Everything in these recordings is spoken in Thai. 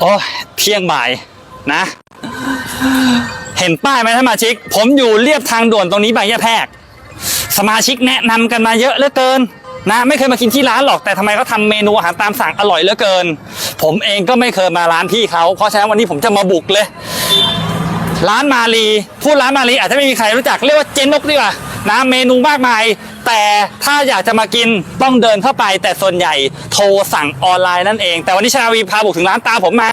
โอ้เที่ยงบ่ายนะ เห็นป้ายไหมท่านสมาชิก ผมอยู่เรียบทางด่วนตรงนี้บางยะแพรกสมาชิกแนะนำกันมาเยอะเหลือเกินนะไม่เคยมากินที่ร้านหรอกแต่ทำไมเขาทำเมนูอาหารตามสั่งอร่อยเหลือเกิน ผมเองก็ไม่เคยมาร้านพี่เขาเพราะฉะนั้นวันนี้ผมจะมาบุกเลย ร้านมาลีพูดร้านมาลีอาจจะไม่มีใครรู้จักเรียกว่าเจนนกดีกว่านะเมนูมากมาย แต่ถ้าอยากจะมากินต้องเดินเข้าไป แต่ส่วนใหญ่โทรสั่งออนไลน์นั่นเอง แต่วันนี้ชนาวีพาบุกถึงร้านตาผมมา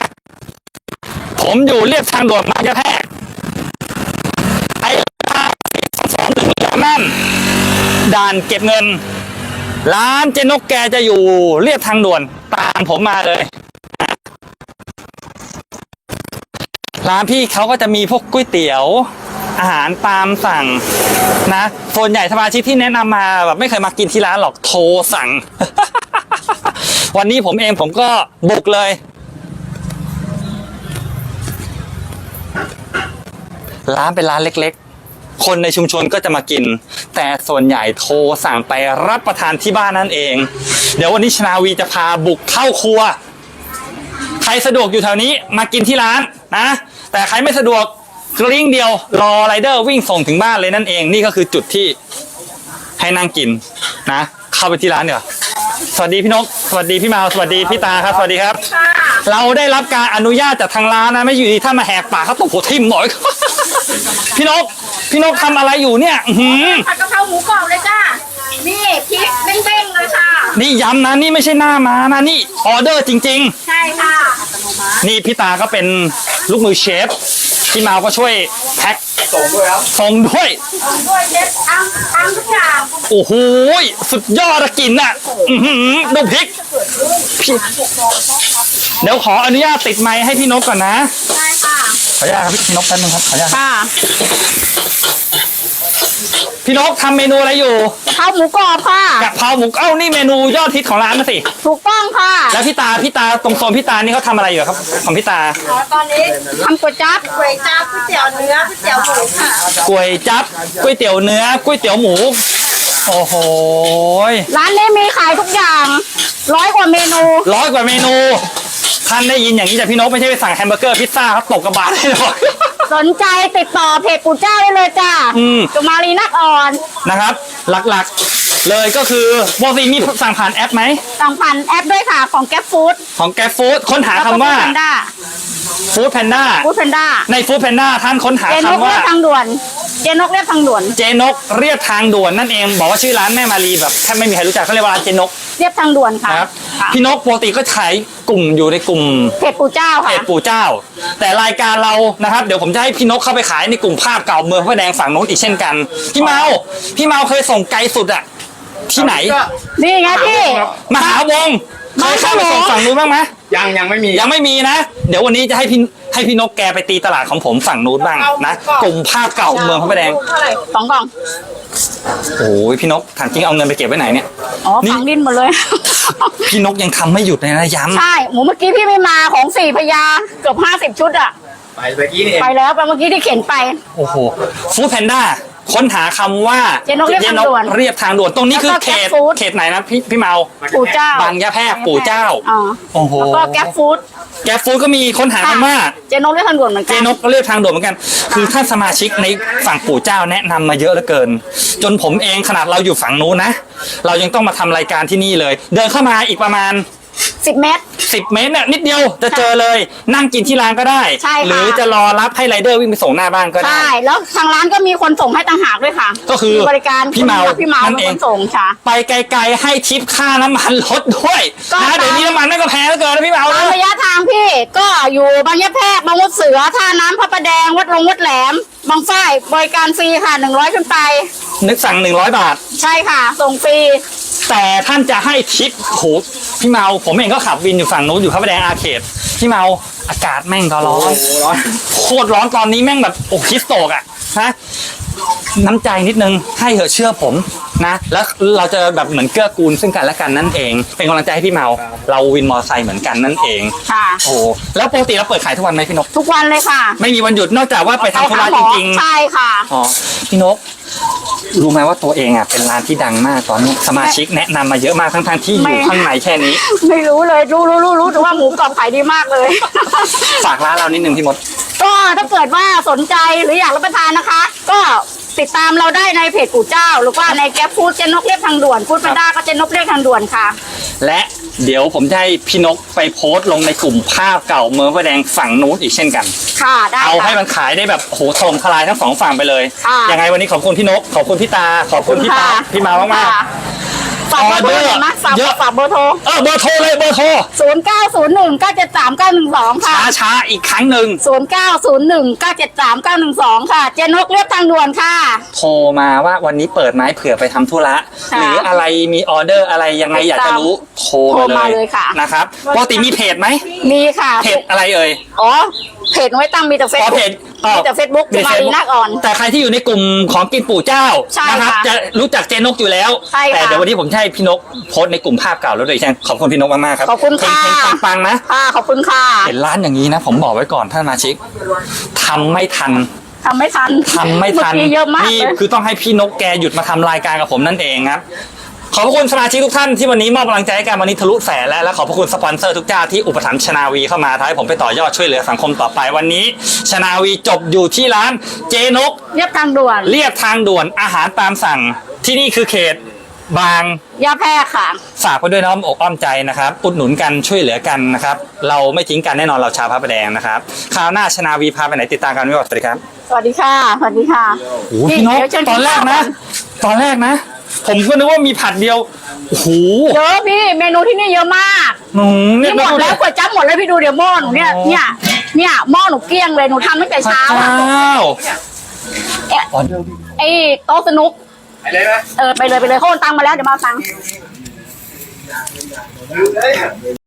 ผมอยู่เรียบทางด่วนมายะแพรกไอ้สองหนึ่งนั่นด่านเก็บเงิน ร้านเจนกแกจะอยู่เรียบทางด่วนตามผมมาเลยร้านพี่เขาก็จะมีพวกก๋วยเตี๋ยว อาหารตามสั่งนะส่วนใหญ่สมาชิกที่แนะนำมาแบบไม่เคยมากินที่ร้านหรอกโทรสั่ง วันนี้ผมเองผมก็บุกเลยร้านเป็นร้านเล็กๆ คนในชุมชนก็จะมากิน แต่ส่วนใหญ่โทรสั่งไปรับประทานที่บ้านนั่นเอง เดี๋ยววันนี้ชนาวีจะพาบุกเข้าครัว ใครสะดวกอยู่แถวนี้มากินที่ร้านนะ แต่ใครไม่สะดวก กลิ้งเดียวรอไรเดอร์วิ่งส่งถึงบ้านเลยนั่นเองนี่ก็คือจุดที่ให้นั่งกินนะ เข้าไปที่ร้านเดี๋ยวาสวัสดีพี่นก สวัสดีพี่มาวสวัสดีพี่ตาครับ สวัสดีครับ เราได้รับการอนุญาตจากทางร้านนะ ไม่อยู่ดีถ้ามาแหกปากเขาตบหัวทิ่มหน่อย พี่นก พี่นกทำอะไรอยู่เนี่ยอื้อหือผัดกะเพราหมูกรอบเลยจ้า นี่พริกเด้งๆเลยค่ะ นี่ย้ำนะนี่ไม่ใช่หน้ามานะนี่ออเดอร์จริง ๆ ใช่ค่ะ นี่พี่ตาก็เป็นลูกมือเชฟ พี่มาวก็ช่วยแพ็คส่งด้วยครับส่งด้วย ด้วยเด็ดอ้างอ้างทุกอย่างโอ้โหสุดยอดอะกลินอะอื้อหือดูพริกพี่เดี๋ยวขออนุญาตติดไมค์ให้พี่นกก่อนนะใช่ค่ะขออนุญาตครับพี่นกแป๊บนึงครับขออนุญาตครับค่ะ พี่นกทำเมนูอะไรอยู่ข้าวหมูกรอบค่ะกะเพราหมูเอ้านี่เมนูยอดฮิตของร้านนะสิ ถูกต้องค่ะแล้วพี่ตาพี่ตาตรงโซนพี่ตานี่เขาทำอะไรอยู่ครับ ของพี่ตาอ๋อตอนนี้ทำก๋วยจั๊บก๋วยจั๊บก๋วยเตี๋ยวเนื้อก๋วยเตี๋ยวหมูค่ะก๋วยจั๊บก๋วยเตี๋ยวเนื้อก๋วยเตี๋ยวหมู โอ้โหร้านนี้มีขายทุกอย่างร้อยกว่าเมนูร้อยกว่าเมนูท่านได้ยินอย่างนี้จากพี่นกไม่ใช่ไปสั่งแฮมเบอร์เกอร์พิซซ่าเขาตกกระบาลให้หรอก สนใจติดต่อเพจปู่เจ้าได้เลยจ้าอืมจุมารีนักอ่อนนะครับ หลักๆ เลยก็คือปกติมีสั่งผ่านแอปไหม สั่งผ่านแอปด้วยค่ะของแก๊ปฟู้ดของแก f ฟู้ดค้นหาแล้วคำก็ว่าแพนด้าฟู้ดแพนด้าฟู้ดแพนด้าในฟู้ดแพนด้าท่านค้นหาเจนกคำว่าเรียบทางด่วน เจนกเรียบทางด่วน เจนกเรียบทางด่วนนั่นเอง บอกว่าชื่อร้านแม่มารีแบบแทบไม่มีใครรู้จักเขาเรียกว่าร้านเจนกเรียบทางด่วนค่ะนะครับค่ะพี่นกปกติก็ขายกลุ่มอยู่ในกลุ่มเพจปู่เจ้าเพค่ะ จปู่เจ้า แต่รายการเรานะครับเดี๋ยวผมจะให้พี่นกเข้าไปขายในกลุ่มภาพเก่าเมืองพระแดงฝั่งโน้นอีกเช่นกันพี่เมาพี่เมาเคยส่งไกลสุดอะที่ไหนนี่ไงพี่ มหาวงเคยเข้าไปส่งฝั่งนู้นบ้างไหม ยังยังไม่มี ยังไม่มีนะ เดี๋ยววันนี้จะให้พี่ให้พี่นกแกไปตีตลาดของผมฝั่งนู้นบ้างนะกลุ่มภาพเก่าเมืองพระประแดงสองกล่อง โอ้ยพี่นกถามจริงเอาเงินไปเก็บไว้ไหนเนี่ย อ๋อนี่ ฝังดินหมดเลย พี่นกยังทำไม่หยุดเลยนะย้ใช่หมูเมื่อกี้พี่ไม่มาของสี่พยาเกือบห้าสิบชุดอะไปเมื่อกี้นี่เองไปแล้วไปเมื่อกี้ที่เข็นไปำโอ้โหฟู้ดแพนด้า ค้นหาคำว่าเจนกเรียบทางด่วนเรียบทางด่วนตรงนี้คือแล้วก็เขต Grab Food เขตไหนนะพี่พี่เมาปู่เจ้าบางยะแพรกปู่เจ้าอ๋อโอ้โหแล้วก็แก๊ปฟู้ด แกร็บฟู้ดก็มีค้นหาคำว่า เจนกเรียบทางด่วนเหมือนเจกันนกก็เรียกทางด่วนเหมือนกัน คือท่านสมาชิกในฝั่งปู่เจ้าแนะนำมาเยอะเหลือเกิน จนผมเองขนาดเราอยู่ฝั่งนู้นนะ เรายังต้องมาทำรายการที่นี่เลย เดินเข้ามาอีกประมาณ สิบเมตร 10 เมตรเนี่ยนิดเดียวจะเจอเลย นั่งกินที่ร้านก็ได้ ใช่ค่ะ หรือจะรอรับให้ไรเดอร์วิ่งไปส่งหน้าบ้านก็ได้ ใช่ แล้วทางร้านก็มีคนส่งให้ต่างหากด้วยค่ะก็คือมีบริการพี่เมาพี่เมานั่นเป็นเอง คนส่งค่ะ ไปไกลๆให้ทิปค่าน้ำมันลดด้วยก็นะเดี๋ยวนี้น้ำมันไม่ก็แพงเหลือเกินนะพี่เมาตามนะ ระยะทางพี่ก็อยู่บางยะแพรกบางวัดเสือท่าน้ำพระประแดงวัดลงวัดแหลม บางฝ้ายบริการฟรีค่ะหนึ่งร้อยขึ้นไป นึกสั่ง100บาท ใช่ค่ะ ส่งฟรี แต่ท่านจะให้ทิปโหพี่เมาผมเองก็ขับวินอยู่ฝั่งนู้นอยู่พระประแดงอาเขตพี่เมาอากาศแม่งก็ร้อนร้อนโคตรร้อนตอนนี้แม่งแบบโอ้คิสโตกอะฮะน้ำใจนิดนึงให้เหอะเชื่อผมนะ แล้วเราจะแบบเหมือนเกื้อกูลซึ่งกันและกันนั่นเอง เป็นกำลังใจให้พี่เมา เราวินมอเตอร์ไซค์เหมือนกันนั่นเองค่ะโอ้แล้วปกติเราเปิดขายทุกวันไหมพี่นก ทุกวันเลยค่ะ ไม่มีวันหยุดนอกจากว่าไปทำธุระหาหจมอริงใช่ค่ะๆอ๋อพี่นก รู้ไหมว่าตัวเองอะเป็นร้านที่ดังมากตอนนี้สมาชิกแนะนำมาเยอะมากทั้งๆที่อยู่ไม่ข้างในแค่นี้ ไม่รู้เลยรู้รู้รู้รู้แต่ว่าหมูกรอบขายดีมากเลย ฝากร้านเรานิดนึงพี่มด ก็ถ้าเกิดว่าสนใจหรืออยากรับประทานนะคะ ก็ติดตามเราได้ในเพจกู่เจ้า หรือว่าในแก๊ปฟู้ดเจนนกเรียบทางด่วนฟู้ดแพนด้าก็เจนนกเรียบทางด่วนค่ะ และเดี๋ยวผมจะให้พี่นกไปโพสต์ลงในกลุ่มภาพเก่าเมืองพระแดงฝั่งนู้นอีกเช่นกัน ค่ะได้เอาให้ค่ะ มันขายได้แบบโอ้โหถล่มทลายทั้งสองฝั่งไปเลย ค่ะยังไงวันนี้ขอบคุณพี่นก ขอบคุณพี่ตา ขอบคุณพี่ตาพี่มามากค่ะ ฝากเบอร์โทรหน่อยนะฝากเยอะฝากเบอร์โทรๆเออเบอร์โทรเลยเบอร์โทรศูนย์เก้าศูนย์หนึ่งเก้าเจ็ดสามเก้าหนึ่งสองค่ะช้าช้าๆอีกครั้งหนึ่งศูนย์เก้าศูนย์หนึ่งเก้าเจ็ดสามเก้าหนึ่งสองค่ะเจนนกเรียบทางด่วนค่ะ โทรมาว่าวันนี้เปิดไหมเผื่อไปทำธุระค่ะหรืออะไรมีออเดอร์อะไรยังไงอยากจะรู้โทรโทรมามาเลเลยยค่ะนะครับปกติมีเพจไหมมีค่ะเพจอะไรเอ่ยอ๋อเพจไว้ตั้งมีแต่เฟซอ๋อบุ๊เพก จอ๋อมีแต่เฟซบุ๊กมีจะมา Facebook รีนักอ่อน แต่ใครที่อยู่ในกลุ่มของกินปู่เจ้าใช่นะครับค่ะจะรู้จักเจนกอยู่แล้ว ใช่ค่ะแต่เดี๋ยววันนี้ผมจะให้พี่นกโพสต์ในกลุ่มภาพเก่าแล้วด้วยใช่ไหมขอบคุณพี่นกมากๆครับขอบคุณค่ะ เฮงๆปังๆนะ ค่ะขอบคุณค่ะเห็นร้านอย่างนี้นะ ผมบอกไว้ก่อนท่านสมาชิกทำไม่ทันทำไม่ทันทำไม่ทันเอกี้เยอะมากนี่เลย คือต้องให้พี่นกแกหยุดมาทำรายการกับผมนั่นเองครับ ขอบพระคุณสมาชิกทุกท่านที่วันนี้มอบกำลังใจให้กันวันนี้ทะลุแสนแล้วและขอบพระคุณสปอนเซอร์ทุกเจ้าที่อุปถัมภ์ชนาวีเข้ามาทำให้ผมไปต่อยอดช่วยเหลือสังคมต่อไปวันนี้ ชนาวีจบอยู่ที่ร้านเจนก เรียบทางด่วน เรียบทางด่วนอาหารตามสั่งที่นี่คือเขตบาง ยาแพรกค่ะ ฝากไว้ด้วยน้อมอกอ้อมใจนะครับ อุดหนุนกันช่วยเหลือกันนะครับ เราไม่ทิ้งกันแน่นอนเราชาวพระประแดงนะครับคราวหน้าชนาวีพาไปไหนติดตามกันไม่บอกสวัสดีครับสวัสดีค่ะ สวัสดีค่ะ โอ้โหพี่นกเดี๋ยวเชิญตอนแรกนะ ตอนแรกนะ ผมก็นึกว่ามีผัดเดียวโอ้โหเยอะพี่เมนูที่นี่เยอะมากหนูเนี่นี่ยหมดแล้วก๋วยจั๊บหมดแล้วพี่ดูเดี๋ยวหม้อหนูเนี่ยอ๋อเนี่ยเนี่ยหม้อหนูเกลี้ยงเลยหนูทำตั้งแต่พระเช้าเจ้าอะเอ๊ะอ๋อไอ้โต๊ะสนุกไปเลยไหม เออไปเลยไปเลยเขาโอนตังค์มาแล้วเดี๋ยวมาเอาตังค์ลืมเลย